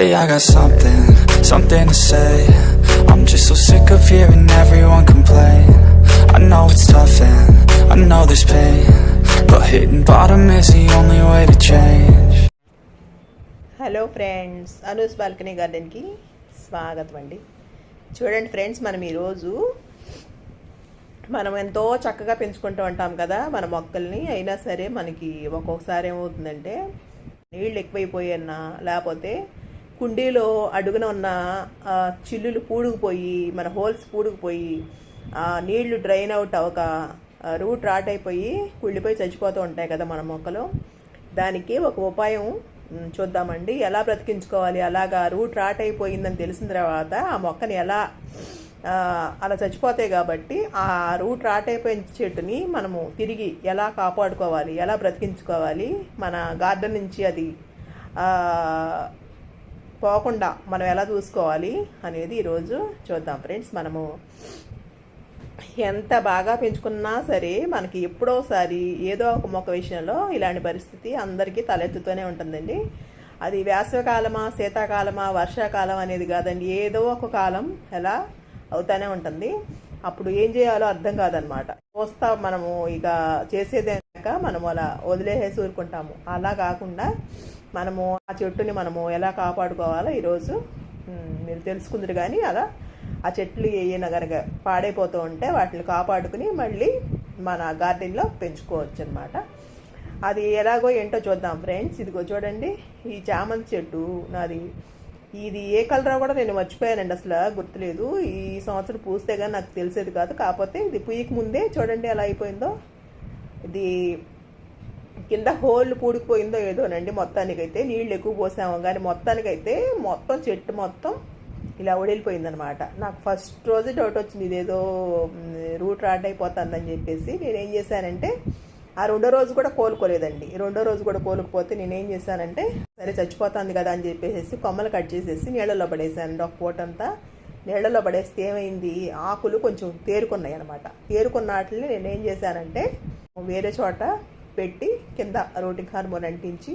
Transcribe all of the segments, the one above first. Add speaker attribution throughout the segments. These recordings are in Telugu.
Speaker 1: Hey, I got something, something to say. I'm just so sick of hearing everyone complain. I know it's tough and I know there's pain. But hitting bottom is the only way to change.
Speaker 2: Hello friends Anu's balcony గార్డెన్కి స్వాగతం అండి చూడండి ఫ్రెండ్స్ మనం ఈరోజు మనం ఎంతో చక్కగా పెంచుకుంటూ ఉంటాం కదా మన మొక్కల్ని అయినా సరే మనకి ఒక్కొక్కసారి ఏమవుతుందంటే నీళ్ళు ఎక్కువైపోయన్నా లేకపోతే కుండీలో అడుగున ఉన్న చిల్లులు పూడుకుపోయి మన హోల్స్ పూడుకుపోయి నీళ్ళు డ్రైన్ అవుట్ అవ్వక రూట్ రాట్ అయిపోయి కుళ్ళిపోయి చచ్చిపోతూ ఉంటాయి కదా మన మొక్కలు. దానికి ఒక ఉపాయం చూద్దామండి. ఎలా బ్రతికించుకోవాలి? అలాగా రూట్ రాట్ అయిపోయిందని తెలిసిన తర్వాత ఆ మొక్కని ఎలా అలా చచ్చిపోతాయి కాబట్టి ఆ రూట్ రాట్ అయిపోయిన చెట్టుని మనము తిరిగి ఎలా కాపాడుకోవాలి? ఎలా బ్రతికించుకోవాలి? మన గార్డెన్ నుంచి అది పోకుండా మనం ఎలా చూసుకోవాలి అనేది ఈరోజు చూద్దాం ఫ్రెండ్స్. మనము ఎంత బాగా పెంచుకున్నా సరే మనకి ఎప్పుడోసారి ఏదో ఒక మొక్క విషయంలో ఇలాంటి పరిస్థితి అందరికీ తలెత్తుతూనే ఉంటుందండి. అది వేసవికాలమా శీతాకాలమా వర్షాకాలం అనేది కాదండి. ఏదో ఒక కాలం ఎలా అవుతానే ఉంటుంది. అప్పుడు ఏం చేయాలో అర్థం కాదనమాట. చూస్తా మనము ఇక చేసేదే మనము అలా వదిలేసేసి ఊరుకుంటాము. అలా కాకుండా మనము ఆ చెట్టుని మనము ఎలా కాపాడుకోవాలో ఈరోజు మీరు తెలుసుకుందరు కానీ అలా ఆ చెట్లు ఏమైనా కనుక పాడైపోతూ ఉంటే వాటిని కాపాడుకుని మళ్ళీ మన గార్డెన్లో పెంచుకోవచ్చు అనమాట అది ఎలాగో ఏంటో చూద్దాం ఫ్రెండ్స్. ఇదిగో చూడండి ఈ చామంతి చెట్టు నాది. ఇది ఏ కలరో కూడా నేను మర్చిపోయానండి అసలు గుర్తులేదు. ఈ సంవత్సరం పూస్తే కానీ నాకు తెలిసేది కాదు. కాకపోతే ఇది పుయ్యక ముందే చూడండి ఎలా అయిపోయిందో. ఇది కింద హోల్ పూడిపోయిందో ఏదోనండి మొత్తానికైతే నీళ్ళు ఎక్కువ పోసాము. కానీ మొత్తానికైతే మొత్తం చెట్టు మొత్తం ఇలా ఒడిలిపోయిందనమాట. నాకు ఫస్ట్ రోజు డౌట్ వచ్చింది ఇదేదో రూట్ రాట్ అయిపోతుందని చెప్పేసి. నేనేం చేశానంటే ఆ రెండో రోజు కూడా కోలుకోలేదండి. రెండో రోజు కూడా కోలుకుపోతే నేనేం చేశానంటే సరే చచ్చిపోతుంది కదా అని చెప్పేసి కొమ్మలు కట్ చేసేసి నీళ్ళలో పడేసానండి ఒక పూటంతా నీళ్ళలో పడేస్తే ఏమైంది? ఆకులు కొంచెం తేరుకున్నాయి అనమాట తేరుకున్న వాటిని నేనేం చేశానంటే వేరే చోట పెట్టి కింద రోటింగ్ హార్మోన్ అంటించి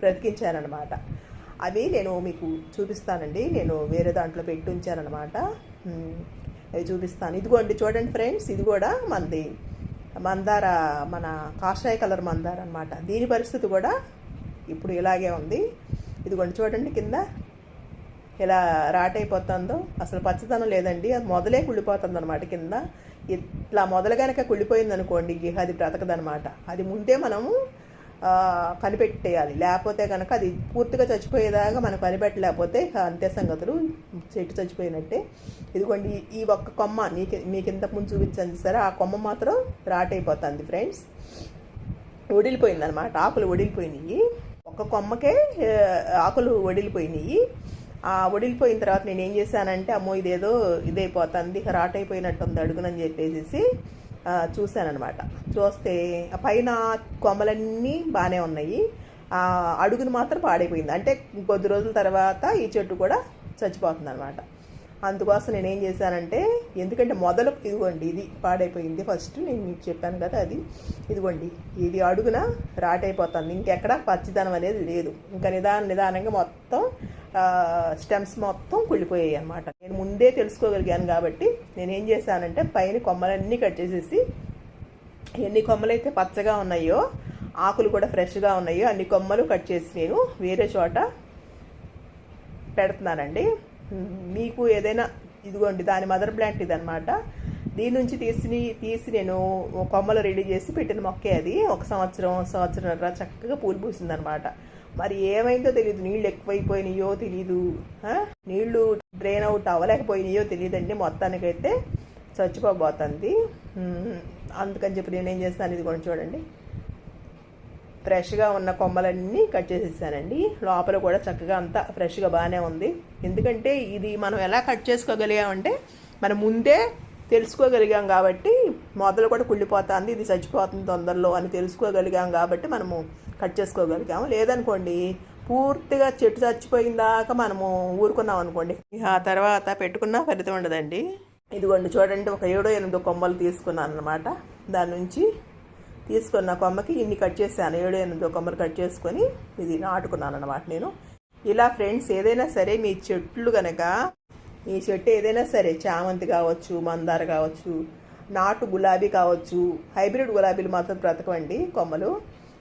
Speaker 2: బ్రతికించానమాట అవి నేను మీకు చూపిస్తానండి. నేను వేరే దాంట్లో పెట్టి ఉంచానమాట అవి చూపిస్తాను. ఇదిగోండి చూడండి ఫ్రెండ్స్ ఇది కూడా మనది మందార మన కాషాయ కలర్ మందార అనమాట దీని పరిస్థితి కూడా ఇప్పుడు ఇలాగే ఉంది. ఇదిగోండి చూడండి కింద ఇలా రాటైపోతుందో అసలు పచ్చదనం లేదండి. అది మొదలే కుళ్ళిపోతుంది అనమాట కింద. ఇట్లా మొదలు కనుక కుళ్ళిపోయింది అనుకోండి అది బ్రతకదనమాట అది ముందే మనము కనిపెట్టేయాలి. లేకపోతే కనుక అది పూర్తిగా చచ్చిపోయేదాకా మనం కనిపెట్టలేకపోతే అంతే సంగతులు. చెట్టు చచ్చిపోయినట్టే. ఇదిగోండి ఈ- ఒక్క కొమ్మ నీకు మీకు ఇంతకు ముందు చూపించాను సరే ఆ కొమ్మ మాత్రం రాటైపోతుంది ఫ్రెండ్స్. ఒడిలిపోయింది అనమాట ఆకులు ఒడిలిపోయినాయి. ఒక్క కొమ్మకే ఆకులు ఒడిలిపోయినాయి. ఒడిలిపోయిన తర్వాత నేను ఏం చేశానంటే అమ్మో ఇదేదో ఇదైపోతుంది ఇక రాట్ అయిపోయినట్టుంది అడుగునని చెప్పేసి చూశానమాట చూశానన్నమాట చూస్తే పైన కొమ్మలన్నీ బాగానే ఉన్నాయి. ఆ అడుగును మాత్రం పాడైపోయింది. అంటే కొద్ది రోజుల తర్వాత ఈ చెట్టు కూడా చచ్చిపోతుంది అనమాట అందుకోసం నేను ఏం చేశానంటే ఎందుకంటే మొదలు ఇదిగోండి ఇది పాడైపోయింది ఫస్ట్ నేను మీకు చెప్పాను కదా అది. ఇదిగోండి ఇది అడుగున రాటైపోతుంది. ఇంకెక్కడ పచ్చిదనం అనేది లేదు. ఇంకా నిదాన నిదానంగా మొత్తం స్టెమ్స్ మొత్తం కుళ్ళిపోయాయి అనమాట నేను ముందే తెలుసుకోగలిగాను కాబట్టి నేను ఏం చేశానంటే పైన కొమ్మలన్నీ కట్ చేసేసి ఎన్ని కొమ్మలు అయితే పచ్చగా ఉన్నాయో ఆకులు కూడా ఫ్రెష్గా ఉన్నాయో అన్ని కొమ్మలు కట్ చేసి నేను వేరే చోట పెడుతున్నానండి. మీకు ఏదైనా ఇదిగోండి దాని మదర్ ప్లాంట్ ఇదనమాట దీని నుంచి తీసి తీసి నేను కొమ్మలు రెడీ చేసి పెట్టిన మొక్కే అది. ఒక సంవత్సరం సంవత్సరం చక్కగా పూలు పూసిందనమాట మరి ఏమైందో తెలియదు నీళ్ళు ఎక్కువైపోయినాయో తెలీదు. నీళ్ళు డ్రైన్ అవుట్ అవ్వలేకపోయినాయో తెలియదండి మొత్తానికైతే చచ్చిపోబోతుంది. అందుకని చెప్పి నేను ఏం చేస్తాను ఇది కొంచెం చూడండి. ఫ్రెష్గా ఉన్న కొమ్మలన్నీ కట్ చేసేసానండి. లోపల కూడా చక్కగా అంతా ఫ్రెష్గా బాగానే ఉంది. ఎందుకంటే ఇది మనం ఎలా కట్ చేసుకోగలిగామంటే మనం ముందే తెలుసుకోగలిగాం కాబట్టి మొదలు కూడా కుళ్ళిపోతుంది ఇది చచ్చిపోతుంది తొందరలో అని తెలుసుకోగలిగాం కాబట్టి మనము కట్ చేసుకోగలిగాము. లేదనుకోండి పూర్తిగా చెట్టు చచ్చిపోయిన దాకా మనము ఊరుకున్నాం అనుకోండి. ఆ తర్వాత పెట్టుకున్న ఫలితం ఉండదండి. ఇదిగోండి చూడండి ఒక ఏడో ఎనిమిదో కొమ్మలు తీసుకున్నాను అనమాట దాని నుంచి తీసుకున్న కొమ్మకి ఇన్ని కట్ చేశాను. ఏడో ఎనిమిదో కొమ్మలు కట్ చేసుకొని ఇది నాటుకున్నాను అనమాట నేను. ఇలా ఫ్రెండ్స్ ఏదైనా సరే మీ చెట్లు కనుక ఈ చెట్టు ఏదైనా సరే చామంతి కావచ్చు మందార కావచ్చు నాటు గులాబీ కావచ్చు హైబ్రిడ్ గులాబీలు మాత్రం బ్రతకవండి కొమ్మలు.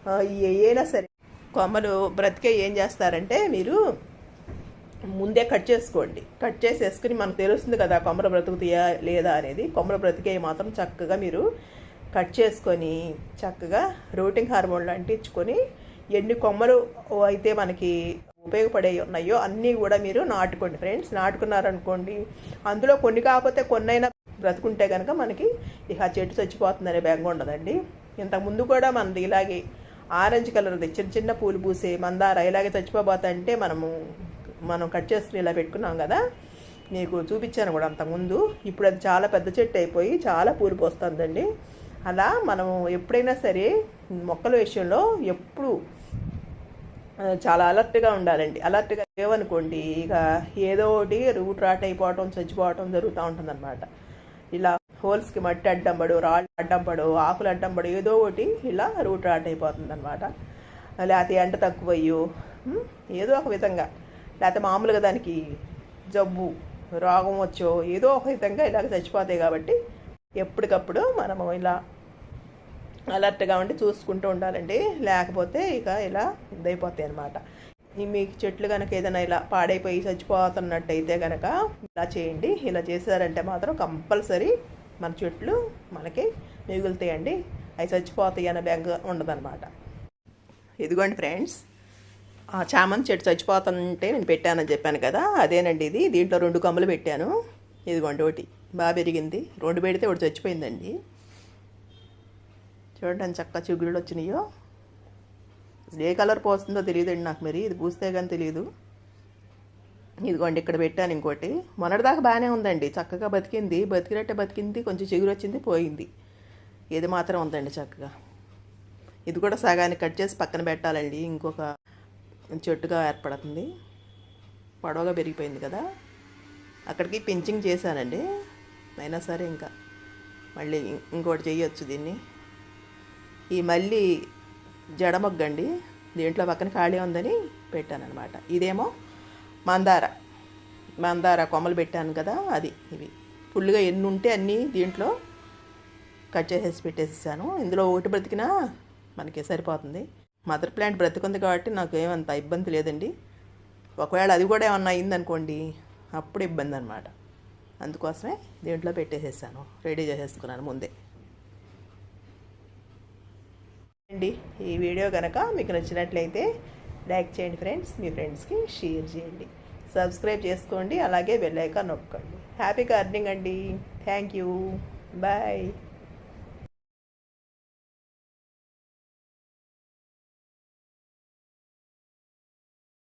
Speaker 2: ఆ, ఏదైనా సరే కొమ్మలు బ్రతికే ఏం చేస్తారంటే మీరు ముందే కట్ చేసుకోండి. కట్ చేసేసుకుని మనకు తెలుస్తుంది కదా కొమ్మలు బ్రతుకుతాయా లేదా అనేది. కొమ్మలు బ్రతికే మాత్రం చక్కగా మీరు కట్ చేసుకొని చక్కగా రూటింగ్ హార్మోన్లు అంటించుకొని ఎన్ని కొమ్మలు అయితే మనకి ఉపయోగపడే ఉన్నాయో అన్నీ కూడా మీరు నాటుకోండి. ఫ్రెండ్స్ నాటుకున్నారనుకోండి అందులో కొన్ని కాకపోతే కొన్నైనా బ్రతుకుంటే కనుక మనకి ఇక ఆ చెట్టు చచ్చిపోతుందనే బెంగ ఉండదండి. ఇంతకుముందు కూడా మనది ఇలాగే ఆరెంజ్ కలర్ది చిన్న చిన్న పూలు పూసే మందార ఇలాగే చచ్చిపోబోతుంటే మనము మనం కట్ చేసుకుని ఇలా పెట్టుకున్నాం కదా. మీకు చూపించాను కూడా అంతకుముందు. ఇప్పుడు అది చాలా పెద్ద చెట్టు అయిపోయి చాలా పూలు పోస్తుందండి. అలా మనం ఎప్పుడైనా సరే మొక్కల విషయంలో ఎప్పుడు చాలా అలర్ట్గా ఉండాలండి. అలర్ట్గా లేవనుకోండి ఇక ఏదో ఒకటి రూట్ రాట్ అయిపోవటం చచ్చిపోవటం జరుగుతూ ఉంటుందన్నమాట. ఇలా హోల్స్కి మట్టి అడ్డం పడు రాళ్ళు అడ్డం పడు ఆకులు అడ్డం పడు ఏదో ఒకటి ఇలా రూట్ రాట్ అయిపోతుంది అనమాట లేకపోతే ఎండ తక్కువయ్యో ఏదో ఒక విధంగా. లేకపోతే మామూలుగా దానికి జబ్బు రోగం వచ్చో ఏదో ఒక విధంగా ఇలాగ చచ్చిపోతాయి కాబట్టి ఎప్పటికప్పుడు మనము ఇలా అలర్ట్గా ఉండి చూసుకుంటూ ఉండాలండి. లేకపోతే ఇక ఇలా ఇదైపోతాయి అనమాట మీకు చెట్లు కనుక ఏదైనా ఇలా పాడైపోయి చచ్చిపోతున్నట్టయితే కనుక ఇలా చేయండి. ఇలా చేశారంటే మాత్రం కంపల్సరీ మన చెట్లు మనకి మిగులుతాయండి. అవి చచ్చిపోతాయి అనే బెంగ ఉండదన్నమాట. ఇదిగోండి ఫ్రెండ్స్ ఆ చామంతి చెట్టు చచ్చిపోతుంటే నేను పెట్టానని చెప్పాను కదా అదేనండి ఇది. దీంట్లో రెండు కొమ్మలు పెట్టాను. ఇదిగోండి ఒకటి. బాగా పెరిగింది. రెండు పెడితే ఒకటి చచ్చిపోయిందండి. చూడండి చక్క చక్కగా చిగురులు వచ్చినాయో. అసలు ఏ కలర్ పోస్తుందో తెలియదండి నాకు మరి. ఇది పూస్తే కానీ తెలియదు. ఇదిగోండి ఇక్కడ పెట్టాను ఇంకోటి. మొన్నటిదాకా బాగానే ఉందండి. చక్కగా బతికింది. బతికినట్టే బతికింది. కొంచెం చిగురు వచ్చింది పోయింది. ఇది మాత్రం ఉందండి చక్కగా. ఇది కూడా సగానికి కట్ చేసి పక్కన పెట్టాలండి. ఇంకొక చెట్టుగా ఏర్పడుతుంది. పొడవగా పెరిగిపోయింది కదా. అక్కడికి పించింగ్ చేశానండి. అయినా సరే ఇంకా. మళ్ళీ ఇంకోటి చేయొచ్చు దీన్ని. ఈ మళ్ళీ జడమొగ్గండి. దీంట్లో పక్కన ఖాళీ ఉందని పెట్టాను ఇదేమో మందార. మందార కొమ్మలు పెట్టాను కదా అది. ఇవి. ఫుల్గా ఎన్ని ఉంటే అన్నీ దీంట్లో కట్ చేసేసి పెట్టేసేసాను. ఇందులో ఒకటి బ్రతికినా మనకి సరిపోతుంది. మదర్ ప్లాంట్ బ్రతికుంది కాబట్టి నాకు ఏమంత ఇబ్బంది లేదండి. ఒకవేళ అది కూడా ఏమన్నా అయిందనుకోండి అప్పుడు ఇబ్బంది అనమాట అందుకోసమే దీంట్లో పెట్టేసేసాను. రెడీ చేసేసుకున్నాను ముందే. అండి ఈ వీడియో కనుక మీకు నచ్చినట్లయితే లైక్ చేయండి ఫ్రెండ్స్ మీ ఫ్రెండ్స్కి షేర్ చేయండి. సబ్స్క్రైబ్ చేసుకోండి అలాగే బెల్ ఐకాన్ నొక్కండి. హ్యాపీ గార్డెనింగ్ అండి. Thank you. బాయ్.